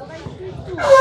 Oh,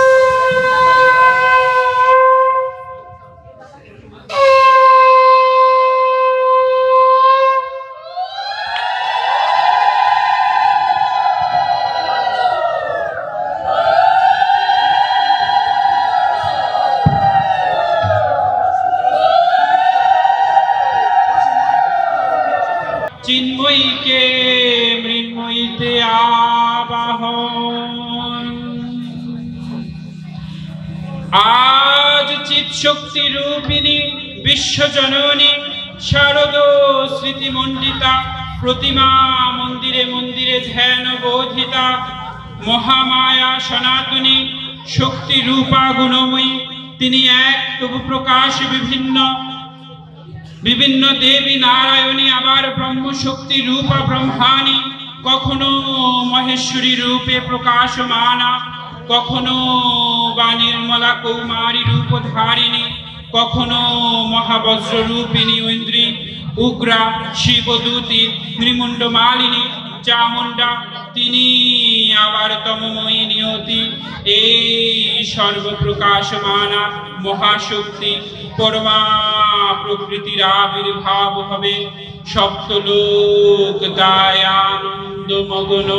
চিৎ শক্তি রূপিণী, বিশ্বজননী, শারদ স্মৃতিমণ্ডিতা, প্রতিমা মন্দিরে মন্দিরে ধ্যান বোধিতা, মহামায়া সনাতনী, শক্তি রূপা গুণময়ী, তিনি এক, তবু প্রকাশ বিভিন্ন বিভিন্ন দেবী নারায়ণী, আবার ব্রহ্ম শক্তি রূপা ব্রহ্মাণী, কখনো মহেশ্বরী রূপে প্রকাশমানা। কখনো বা নির্মলা কৌমারী রূপধারিণী কখনো মহাবজ্র রূপিণী ঐন্দ্রী উগ্রা, শিবদূতি নৃমুণ্ড মালিনী, চামুণ্ডা, তিনি আবার তমময়ী নিয়তি। এই সর্বপ্রকাশমানা মহাশক্তি পরমা প্রকৃতির আবির্ভাব হবে সপ্তলোক দায়ানন্দ মগ্ন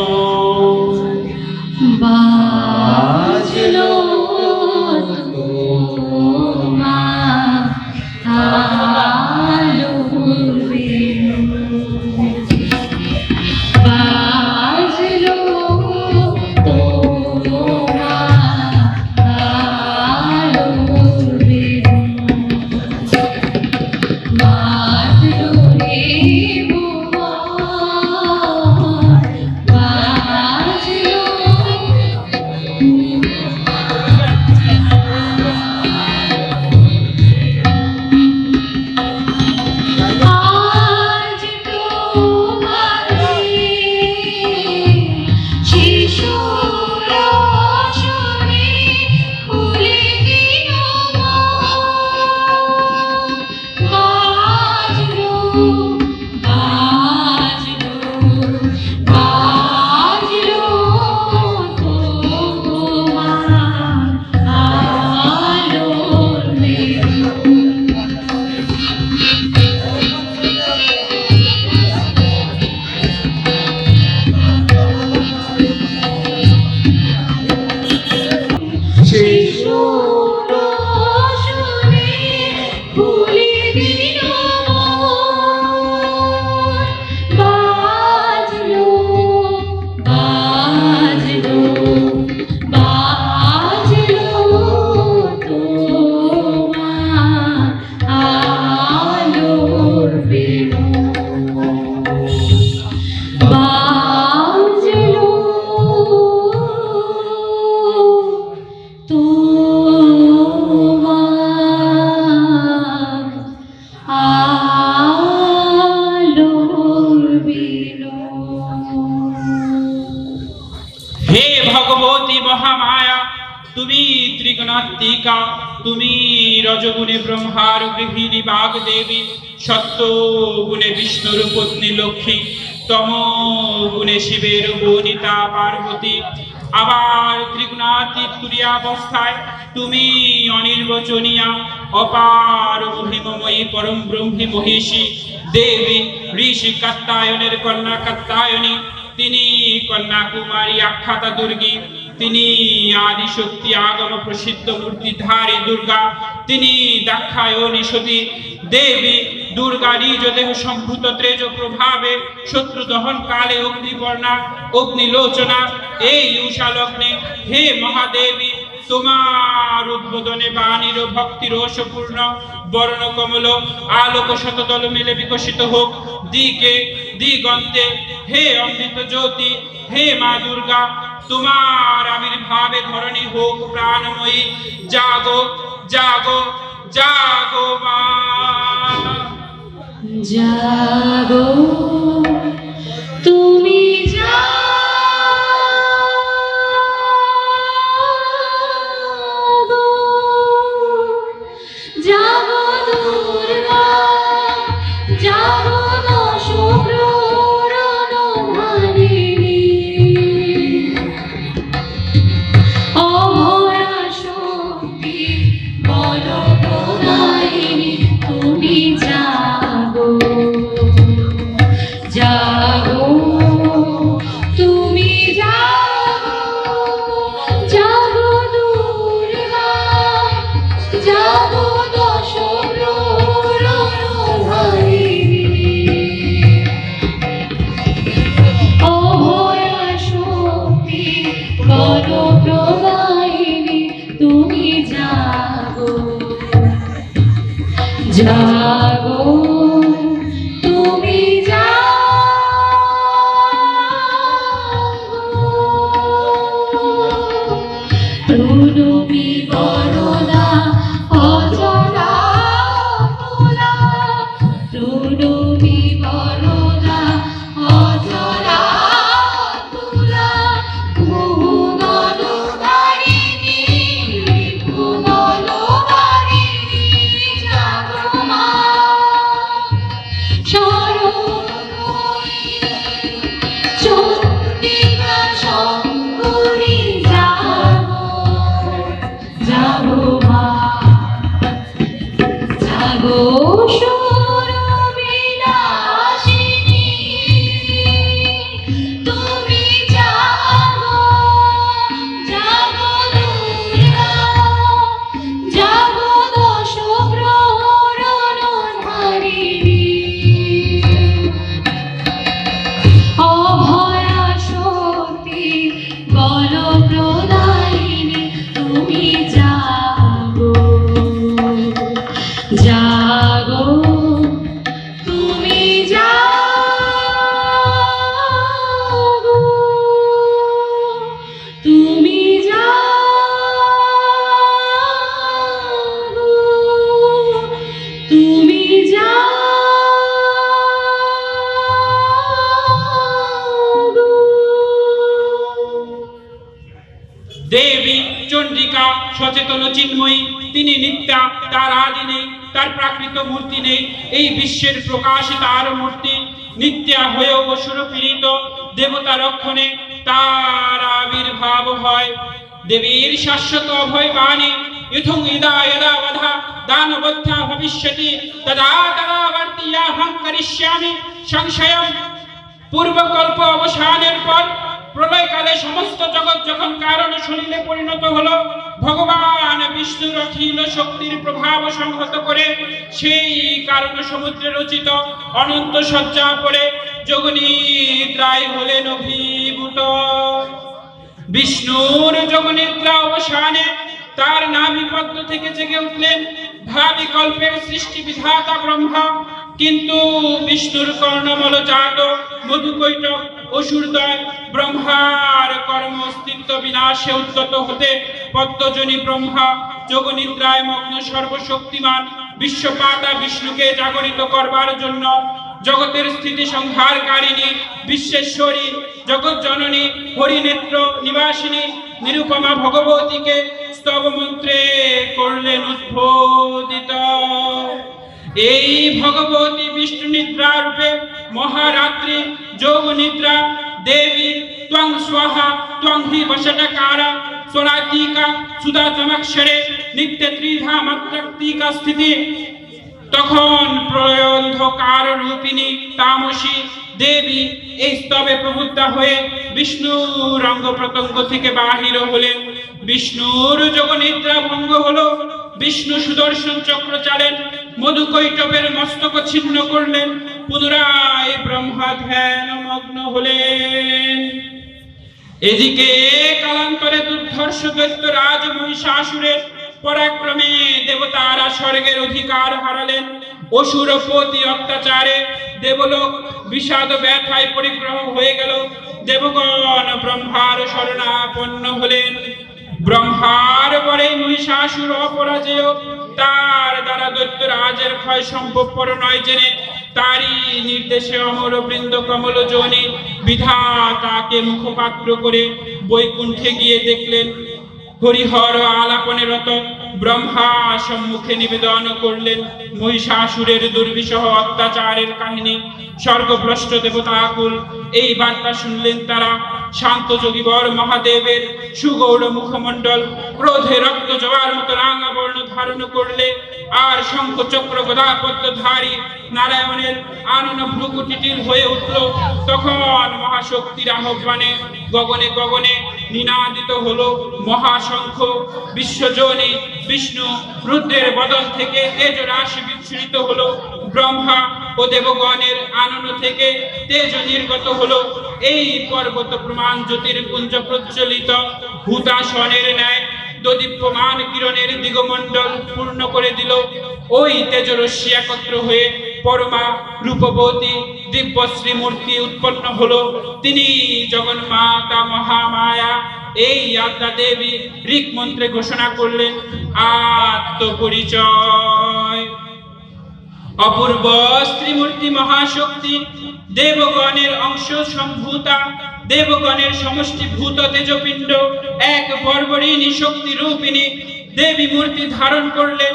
তম গুণে শিবের বনিতা পার্বতী। আবার ত্রিগুণাতীত তুরিয়াবস্থায় তুমি অনির্বচনীয়া, অপার মহিমময়ী, পরম ব্রহ্মী মহিষী, দেবী, ঋষি কাত্তায়নের কন্যা কাত্তায়নী তিনি কন্যাকুমারী আখ্যাতা দুর্গী। তিনি আদি শক্তি আগম প্রসিদ্ধ মূর্তি ধারী দুর্গা। তিনি দাক্ষায়ণী সতী দেবী দুর্গা নিজ দেহ সম্ভূত ত্রেজ প্রভাবে শত্রু দহন কালে অগ্নিবর্ণা অগ্নিলোচনা, এই উষা লগ্নে হে মহাদেবী তোমার উদ্বোধনে বাণীর ভক্তি রসপূর্ণ বর্ণ কমল আলোক শতদল মিলে বিকশিত হোক। দিকে, দিগন্তে, হে অমৃত জ্যোতি, হে মা দুর্গা, তোমার আবির্ভাবে ধরণী হোক প্রাণময়ী। জাগো জাগো জাগো মা। জাগো আবির্ভাব হয়। দেবীর শাশ্বত অভয় বাণী, ইথং ইদা যদা বধা দানবদ্ধা ভবিষ্যতি, তদা তদা বর্তিয়াহং করিষ্যামি। সংশয়ম, পূর্বকল্প অবসানের পর প্রলয়কালে সমস্ত জগৎ যখন কারণ শরীরে পরিণত হলো, ভগবান বিষ্ণুর অখিল শক্তির প্রভাব সংহত করে সেই কারণ সমুদ্রে রচিত অনন্ত সজ্জা পড়ে যোগনিদ্রায় হলেন অভিভূত। বিষ্ণুর যোগনিদ্রা অবসানে তার নাভি পদ্ম থেকে জেগে উঠলেন। ভাবি কল্পের সৃষ্টি বিধাতা ব্রহ্মা। কিন্তু বিষ্ণুর কর্ণমল জাত মধুকৈটক অসুরদয়, ব্রহ্মার কর্ম অস্তিত্ব বিনাশে উদ্যত হতে পদ্মজনী ব্রহ্মা যোগনিদ্রায় মগ্ন সর্বশক্তিমান বিশ্বপাতা বিষ্ণুকে জাগরিত করবার জন্য জগতের স্থিতি সংহারকারিণী বিশ্বেশ্বরী জগৎ জননী হরিনেত্র, নিবাসিনী, নিরুপমা ভগবতীকে স্তব মন্ত্রে করলেন উদ্বোধিত। এই ভগবতী বিষ্ণু নিদ্রা রূপে মহারাত্রি, যোগ নিদ্রা, দেবী, ত্বং স্বাহা, ত্বং হি সোনাতিকা সুদা তমাক্ষরে নিত্য ত্রিধা মাত্রাত্মিকা স্থিতি। তখন প্রয়ন্ধকার রূপিণী তামসী দেবী এই স্তবে প্রবুদ্ধা হয়ে বিষ্ণুর অঙ্গ প্রত্যঙ্গ থেকে বাহির হলেন। বিষ্ণুর যোগনিদ্রা ভঙ্গ হলো। বিষ্ণু সুদর্শন চক্র চালেন। মধুকৈটবের মস্তক ছিন্ন করলেন। পুনরায় ব্রহ্মা ধ্যান মগ্ন হলেন। এদিকে কালান্তরে দুর্ধর্ষ দৈত্য রাজ মহিষাসুরের পরাক্রমে দেবতারা স্বর্গের অধিকার হারালেন। অসুরপতি অত্যাচারে দেবলোক বিষাদ ব্যথায় পরিক্রম হয়ে গেল। দেবগণ ব্রহ্মার শরণাপন্ন হলেন। ব্রহ্মার পরে মহিষাসুর অপরাজেয়। তার দ্বারা দৈত্য রাজের ক্ষয় সম্ভবপর নয় জেনে তারই নির্দেশে অমর বৃন্দ কমল জনি বিধাতাকে মুখপাত্র করে বৈকুণ্ঠে গিয়ে দেখলেন। হরিহর আলাপনে রত ব্রহ্মা সম্মুখে নিবেদন করলেন। মহিষাসুরের দুর্বিষহ অত্যাচারের কাহিনী স্বর্গভ্রষ্ট দেবতাকুল এই বার্তা শুনলেন তারা। শান্ত যোগীবর মহাদেবের সুগৌড় মুখমণ্ডল, ক্রোধে রক্ত জবার মতো রাঙা বর্ণ ধারণ করলে, আর শঙ্খ চক্র গদাপদ্মধারী নারায়ণের আনন ভ্রুকুটিটির হয়ে উঠল। তখন মহাশক্তির আহ্বানে গগনে গগনে নিনাদিত হলো মহাশঙ্খ। বিশ্বজনী বিষ্ণু রুদ্রের বদন থেকে তেজ রাশি বিচ্ছুরিত হলো ব্রহ্মা ও দেবগণের আনন্দ থেকে তেজ নির্গত হলো এই পর্বত প্রমাণ জ্যোতির্পুঞ্জ প্রজ্বলিত হুতাসনের ন্যায় দদীপ্যমান কিরণের দিগমণ্ডল পূর্ণ করে দিল। ওই তেজরশ্মি একত্র হয়ে পরমা, রূপবতী, দিব্যশ্রী মূর্তি উৎপন্ন হলো। তিনি জগন্মাতা মহামায়া, এই আদ্যা দেবী ঋক মন্ত্রে ঘোষণা করলেন, আত্মপরিচয়। অপূর্ব স্ত্রীমূর্তি মহাশক্তি, দেবগণের অংশ সম্ভূতা, দেবগণের সমষ্টিভূত তেজপিণ্ড, এক বর্বরিণী শক্তি রূপিণী দেবী মূর্তি ধারণ করলেন।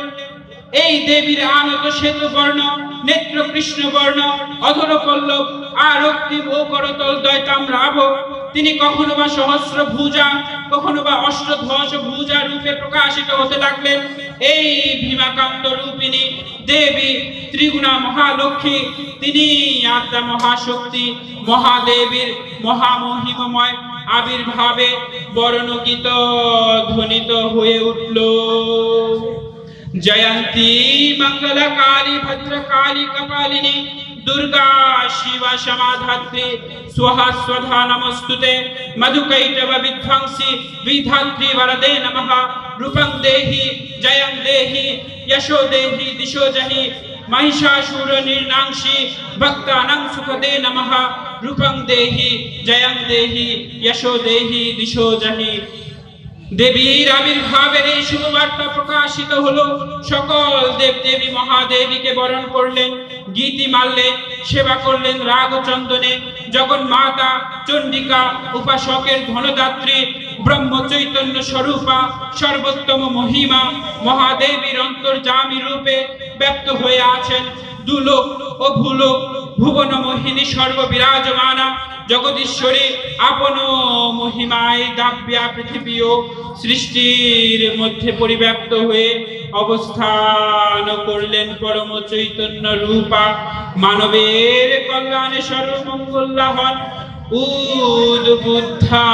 এই দেবীর আনত শ্বেত বর্ণ নেত্র কৃষ্ণ বর্ণ অধর পল্লব অক্তিম ও করতল দয়তাম্রাভ তিনি কখনো বা সহস্র ভুজা, কখনো বা অষ্টধ্বজ ভুজা রূপে প্রকাশিত হতে লাগলেন এই ভীমাকান্ত রূপিণী দেবী, ত্রিগুণা মহালক্ষ্মী, তিনি আদ্যা মহাশক্তি, মহাদেবীর মহামহিমময় আবির্ভাবে বর্ণগীত ধ্বনিত হয়ে উঠল। জয়ন্তী মঙ্গল কালী ভদ্র কালী কপালিনী दुर्गा शिव समाधात्री स्वः स्वधा नमस्तुते मधुकैटव विध्वंसी विधात्री वरदे नमः रूपं देहि जयं देहि यशो देहि दिशो जहि महिषासुर निर्नांशी भक्तानां सुखदे नमः रूपं देहि जयं देहि यशो देहि दिशो जहि দেবীর আবির্ভাবের এই শুভবার্তা প্রকাশিত হলো। সকল দেব দেবী মহাদেবীকে বরণ করলেন, গীতি মারলেন, সেবা করলেন রাগ চন্দনে জগন মাতা চণ্ডিকা উপাসকের ধনদাত্রী ব্রহ্ম চৈতন্য স্বরূপা, সর্বোত্তম মহিমা, মহাদেবীর অন্তর্জামী রূপে ব্যক্ত হয়ে আছেন। দুলোক ও ভূলোক ভুবন মোহিনী সর্ববিরাজমানা। জগদীশ্বরী আপন মহিমায় দাব্যা পৃথিবী ও সৃষ্টির মধ্যে পরিব্যাপ্ত হয়ে অবস্থান করলেন পরম চৈতন্য রূপা। মানবের কল্যাণে সর্বমঙ্গল্লা হন উদ্বুদ্ধা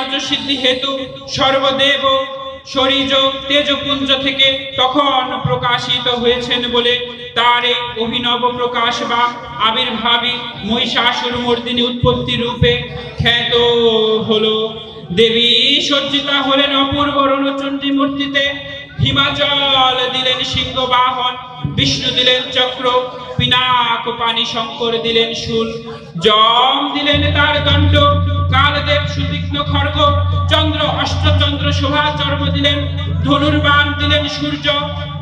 কার্যসিদ্ধি হেতু সর্বদেব শরীজ তেজপুঞ্জ থেকে তখন প্রকাশিত হয়েছেন বলে তার এই অভিনব প্রকাশ বা আবির্ভাবী মহিষাসুর মর্দিনী উৎপত্তি রূপে খ্যাত হলো। দেবী সজ্জিতা হলেন অপূর্ব রণচণ্ডী মূর্তিতে হিমাচল দিলেন সিংহ বাহন বিষ্ণু দিলেন চক্র, পিনাক পানি শঙ্কর দিলেন শুল, জম দিলেন তার দণ্ড কালদেব সুতীক্ষ্ণ খড়গ, চন্দ্র অষ্টচন্দ্র শোভা চর্ম দিলেন, ধনুর্বাণ দিলেন সূর্য,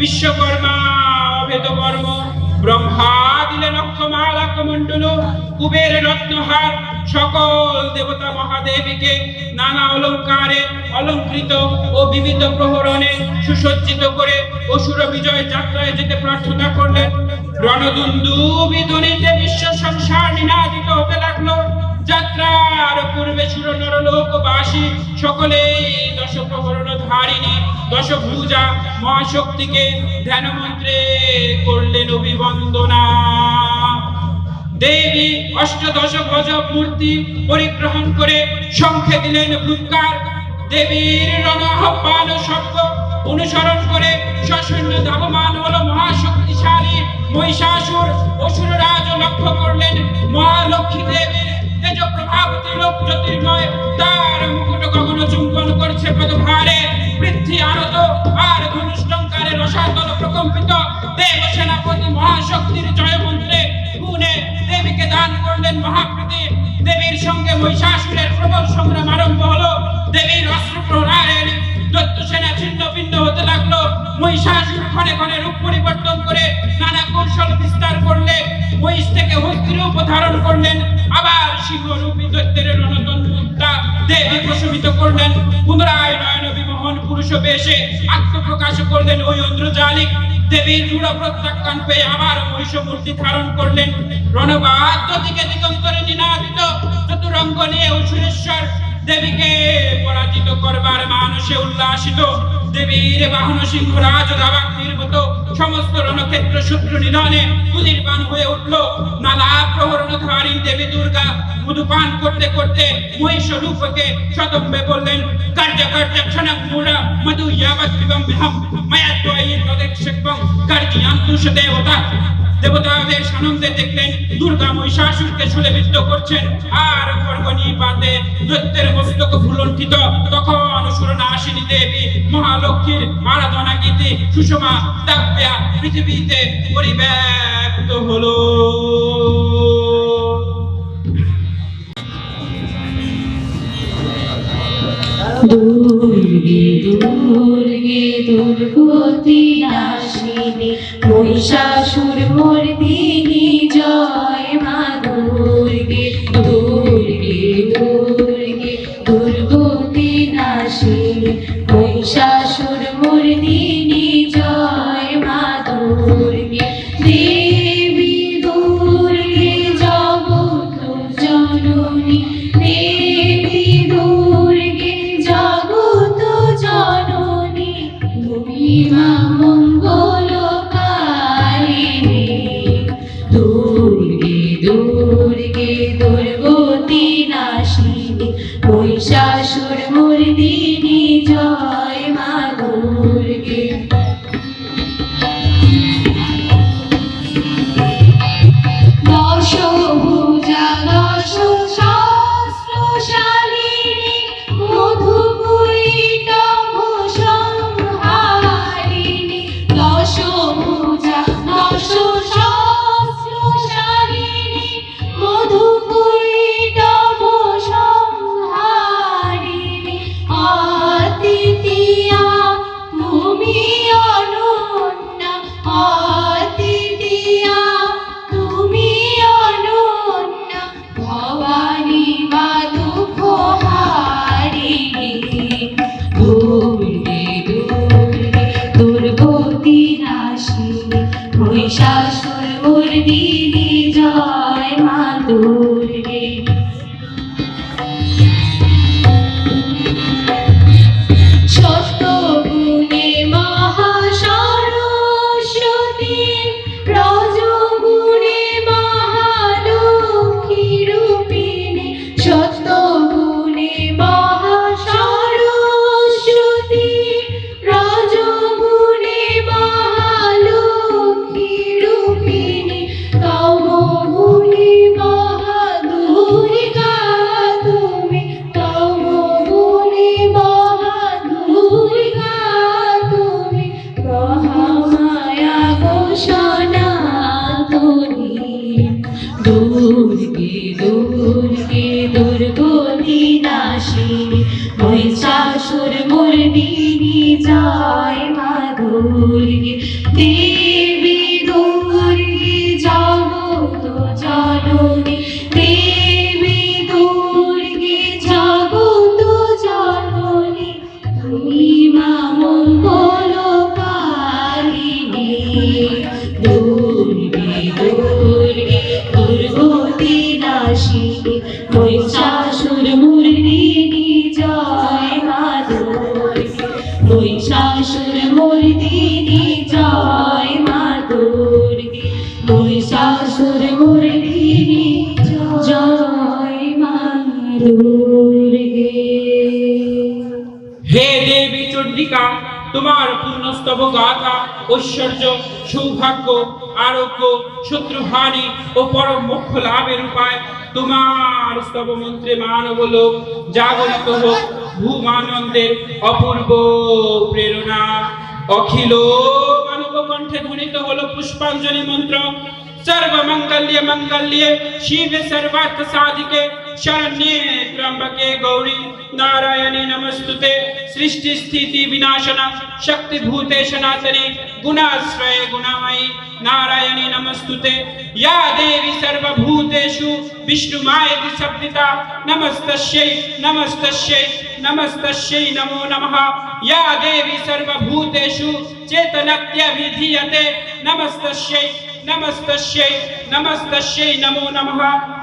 বিশ্বকর্মা অভেদবর্ম ব্রহ্মা দিলেন অক্ষমালা কমণ্ডল কুবের রত্নহার, সকল দেবতা মহাদেবীকে নানা অলংকারে অলঙ্কৃত ও বিবিধ প্রহরণে সুসজ্জিত করে অসুর বিজয় যাত্রায় যেতে প্রার্থনা করলেন। রণদুন্দু বিধ্বনিতে বিশ্ব সংসার নিনাদিত হতে লাগল। যাত্রার পূর্বে সুর নরলোকবাসী। সকলেই দশ প্রহরণ ধারিণী দশ ভুজা মহাশক্তিকে ধ্যান মন্ত্রে করলেন অভিবন্দনা। দেবী অষ্টদশ গজ মূর্তি পরিগ্রহণ করে শঙ্খে দিলেন ভূতকার দেবীর রণ আহ্বান শব্দ অনুসরণ করে সসৈন্য ধাবমান হলো মহাশক্তিশালী মহিষাসুর। অসুর রাজ লক্ষ্য করলেন মহালক্ষ্মী দেবীর তেজ প্রভাব তিলক জ্যোতির্ময় তার মুকুট গগন চুম্বন করছে পদভারে। পৃথ্বী আনত আর ধনুষ্টঙ্কারে রসাতল প্রকম্পিত। দেব সেনাপতি মহাশক্তির জয় মন্ত্রে গুণে দেবীকে দান করলেন মহাকৃতি দেবীর সঙ্গে মহিষাসুরের প্রবল সংগ্রাম আরম্ভ হলো। দেবীর অস্ত্র প্রহারের দত্ত সেনা ছিন্ন ভিন্ন হতে লাগল। মহিষাসুর ক্ষণে ক্ষণে রূপ পরিবর্তন করে নানা কৌশল বিস্তার করলে মহিষ থেকে হস্তি রূপ ধারণ করলেন। আবার সিংহরূপী দৈত্যের রণতন্ত্রটা দেবী প্রশমিত করলেন। পুনরায় নয়ন বিমোহন পুরুষ বেশে আত্মপ্রকাশ করলেন ওই ইন্দ্রজালিক দেবীর দৃঢ় প্রত্যাখ্যান পেয়ে আবার মহিষ মূর্তি ধারণ করলেন। রণবাদ্য দিকে দিগন্তরে নিনাদিত। চতুরঙ্গ নিয়ে অসুরেশ্বর দেবীকে পরাজিত করবার মানুষে উল্লাসিত। দেবীর বাহন সিংহরাজ দাবাগ্নির মতো সমস্ত রণক্ষেত্র শত্রু নিধনে সুদীর্বান হয়ে উঠল। নালা প্রহরণধারী দেবী দুর্গা মধুপান করতে করতে মহিষ রূপকে শতম্বে বললেন, কার্য কার্য, ক্ষণং মূঢ়, মধু ইয়াবৎ পিবম বিহম মায়া ত্বয়ি তদেক্ষকং কার্যয়ান্তু দেবতা। দেবতাদের সানন্দে দেখলেন দুর্গা মহিষাসুরকে সুলেবিত করছেন। আর গর্গণী পাতে দৈত্যের মস্তক ফুলণ্ঠিত তখন সুরনাশিনী দেবী মহালক্ষ্মীর আরাধনা সুষমা দাব্যা পৃথিবীতে পরিব্যক্ত হলো। দুর্গে দুর্গে দুর্গতি নাশিনী মহিষাসুর মর্দিনী গাতা ঐশ্বর্য, সৌভাগ্য, আরোগ্য, শত্রুহানি ও পরম মোক্ষ লাভের উপায়। তোমার স্তব মন্ত্রে মানব লোক জাগরিত হোক, ভূমানন্দের অপূর্ব প্রেরণা। অখিল মানব কণ্ঠে ধ্বনিত হলো পুষ্পাঞ্জলি মন্ত্র। সর্বমঙ্গল্যে মঙ্গল্যে শিবে সর্বার্থ সাধিকে शरण्ये त्र्यंबके गौरी नारायणी नमस्तुते। सृष्टि, स्थिति, विनाशना, शक्ति, भूते, सनातने, गुणाश्रय गुणामयी नारायणी नमस्तुते। या देवी सर्वभूतेषु विष्णुमायति शब्दिता नमस्तस्यै नमस्तस्यै नमस्तस्यै नमो नमः। या देवी सर्वभूतेषु चेतनत्य विधीयते। नमस्तस्यै नमस्तस्यै नमस्तस्यै नमो नमः।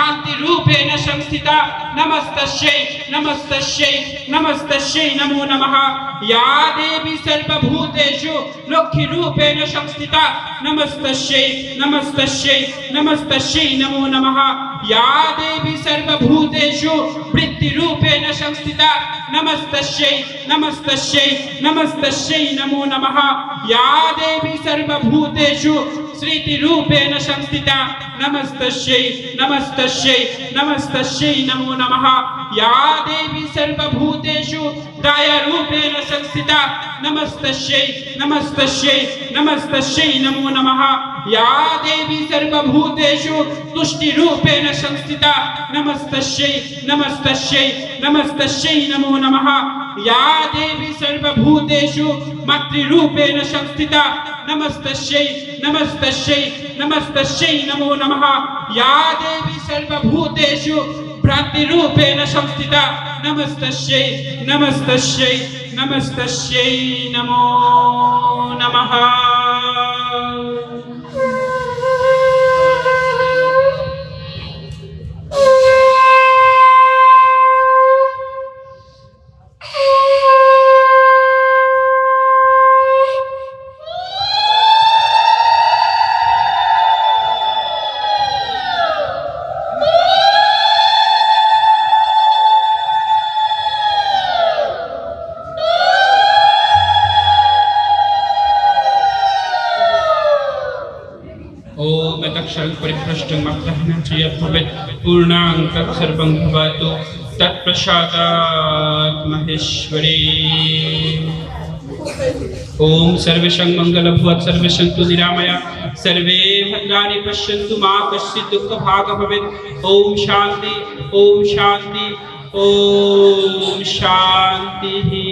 कान्तिरूपेण संस्थिता। नमस्तस्यै नमस्तस्यै नमस्तस्यै नमो नमः। या देवी सर्वभूतेषु लक्ष्मीरूपेण संस्थिता। नमस्तस्यै नमस्तस्यै नमस्तस्यै नमो नमः। या देवी सर्वभूतेषु वृत्तिरूपेण संस्थिता। नमस्तस्यै नमस्तस्यै नमस्तस्यै नमो नमः। या देवी सर्वभूतेषु श्रीतिरूपेण संस्थिता। ನಮಸ್ತಶ್ಯೈ ನಮಸ್ತಶ್ಯೈ ನಮಸ್ತಶ್ಯೈ ನಮೋ ನಮಃ. ಯಾ ದೇವಿ ಸರ್ವಭೂತೇಷು ರೂಪೇಣ ಸಂಸ್ಥಿತ. ನಮಸ್ತಶ್ಯೈ ನಮಸ್ತಶ್ಯೈ ನಮಸ್ತಶ್ಯೈ ನಮೋ ನಮಃ. ಯಾ ದೇವಿ ಸರ್ವಭೂತೇಷು, ತುಷ್ಟಿರೂಪೇಣ ಸಂಸ್ಥಿತ. ನಮಸ್ತಶ್ಯೈ ನಮಸ್ತಶ್ಯೈ ನಮಸ್ತಶ್ಯೈ ನಮೋ ನಮಃ. या देवी सर्वभूतेषु मातृरूपेण संस्थिता। नमस्तस्यै नमस्तस्यै नमस्तस्यै नमो नमः। या देवी सर्वभूतेषु भ्रान्तिरूपेण संस्थिता। नमस्तस्यै नमस्तस्यै नमस्तस्यै नमो नमः। ॐ तत्क्षरं परिभ्रष्टं मग्रहणं च यत् भवेत्। भवतु तत्प्रसादात् महेश्वरी। ॐ सर्वेषां मङ्गलभवत् सर्वे सन्तु निरामया। सर्वे भद्राणि पश्यन्तु, मा कश्चित् दुःखभाग् भवेत्। ॐ शान्ति ॐ शान्ति, ॐ शान्तिः।